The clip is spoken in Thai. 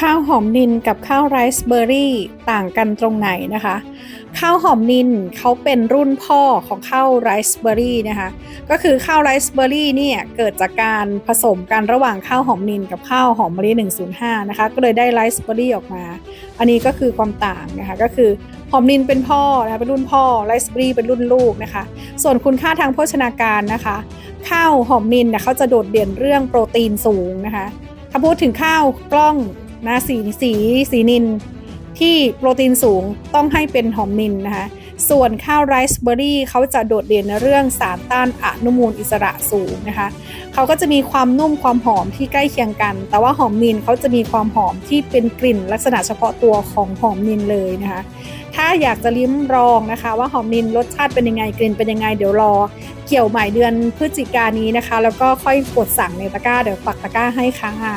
ข้าวหอมนินกับข้าวไรซ์เบอร์รี่ต่างกันตรงไหนนะคะ ข้าวหอมนินเขาเป็นรุ่นพ่อของข้าวไรซ์เบอร์รี่นะคะก็คือข้าวไรซ์เบอร์รี่เนี่ยเกิดจากการผสมกันระหว่างข้าวหอมนินกับข้าวหอมมะลิ105นะคะก็เลยได้ไรซ์เบอร์รี่ออกมา อันนี้ก็คือความต่างนะคะก็คือหอมนินเป็นพ่อนะคะเป็นรุ่นพ่อไรซ์เบอร์รี่เป็นรุ่นลูกนะคะ ส่วนคุณค่าทางโภชนาการนะคะ ข้าวหอมนินเนี่ยเขาจะโดดเด่นเรื่องโปรตีนสูงนะคะถ้าพูดถึงข้าวกล้อง นะสีสีสีนิน ที่โปรตีนสูงต้องให้เป็นหอมนินนะคะ ส่วนข้าวไรซ์เบอร์รี่เขาจะโดดเด่นในเรื่องสารต้านอนุมูลอิสระสูงนะคะ เขาก็จะมีความนุ่มความหอมที่ใกล้เคียงกัน แต่ว่าหอมนินเขาจะมีความหอมที่เป็นกลิ่นลักษณะเฉพาะตัวของหอมนินเลยนะคะถ้าอยากจะลิ้มลองนะคะ ว่าหอมนินรสชาติเป็นยังไงกลิ่นเป็นยังไงเดี๋ยวรอ เกี่ยวใหม่เดือนพฤศจิกายนี้นะคะ แล้วก็ค่อยกดสั่งในตะกร้าเดี๋ยวปักตะกร้าให้ค่ะ